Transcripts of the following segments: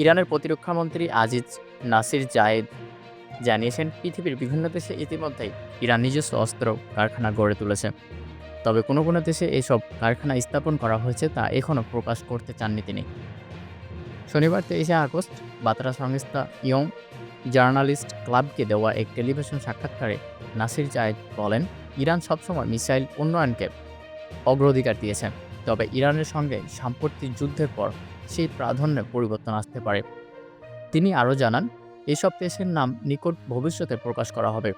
ইরানের প্রতিরক্ষামন্ত্রী আজিজ নাসির জায়েদ জানিয়েছেন, পৃথিবীর বিভিন্ন দেশে ইতিমধ্যেই ইরান নিজস্ব অস্ত্র কারখানা গড়ে তুলেছে। তবে কোনো কোনো দেশে এসব কারখানা স্থাপন করা হয়েছে তা এখনও প্রকাশ করতে চাননি তিনি। শনিবার তেইশে আগস্ট বার্তা সংস্থা ইয়ং জার্নালিস্ট ক্লাবকে দেওয়া এক টেলিভিশন সাক্ষাৎকারে নাসির জায়েদ বলেন, ইরান সবসময় মিসাইল উন্নয়নকে অগ্রাধিকার দিয়েছে। তবে ইরানের সঙ্গে সাম্প্রতিক যুদ্ধের পর সেই প্রাধান্যে পরিবর্তন আসতে পারে। তিনি আরও জানান, এসব দেশের নাম নিকট ভবিষ্যতে প্রকাশ করা হবে।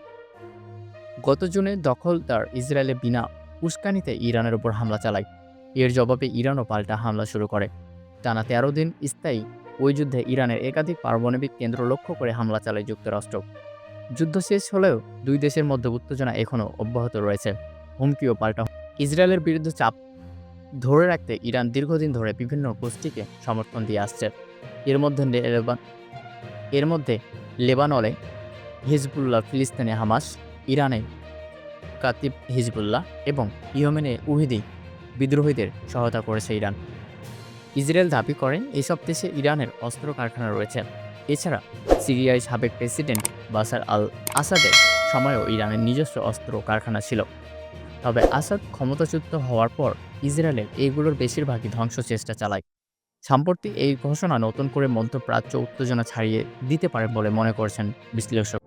গত জুনে দখলদার ইসরায়েলে বিনা উস্কানিতে ইরানের উপর হামলা চালায়। এর জবাবে ইরানও পাল্টা হামলা শুরু করে। টানা তেরো দিন স্থায়ী ওই যুদ্ধে ইরানের একাধিক পারমাণবিক কেন্দ্র লক্ষ্য করে হামলা চালায় যুক্তরাষ্ট্র। যুদ্ধ শেষ হলেও দুই দেশের মধ্যে উত্তেজনা এখনও অব্যাহত রয়েছে। হুমকিও পাল্টা। ইসরায়েলের বিরুদ্ধে চাপ ধরে রাখতে ইরান দীর্ঘদিন ধরে বিভিন্ন গোষ্ঠীকে সমর্থন দিয়ে আসছে। এর মধ্যে এর মধ্যে লেবানলে হিজবুল্লাহ, ফিলিস্তিনে হামাস, ইরানে কাতিব হিজবুল্লাহ এবং ইয়েমেনে উহিদি বিদ্রোহীদের সহায়তা করেছে ইরান। ইসরায়েল দাবি করে এসব দেশে ইরানের অস্ত্র কারখানা রয়েছে। এছাড়া সিরিয়ার সাবেক প্রেসিডেন্ট বাসার আল আসাদের সময়ও ইরানের নিজস্ব অস্ত্র কারখানা ছিল। তবে আসাদ ক্ষমতাচ্যুত হওয়ার পর ইসরায়েলের এইগুলোর বেশিরভাগই ধ্বংস চেষ্টা চালায়। সম্প্রতি এই ঘোষণা নতুন করে মধ্যপ্রাচ্য উত্তেজনা ছাড়িয়ে দিতে পারে বলে মনে করছেন বিশ্লেষক।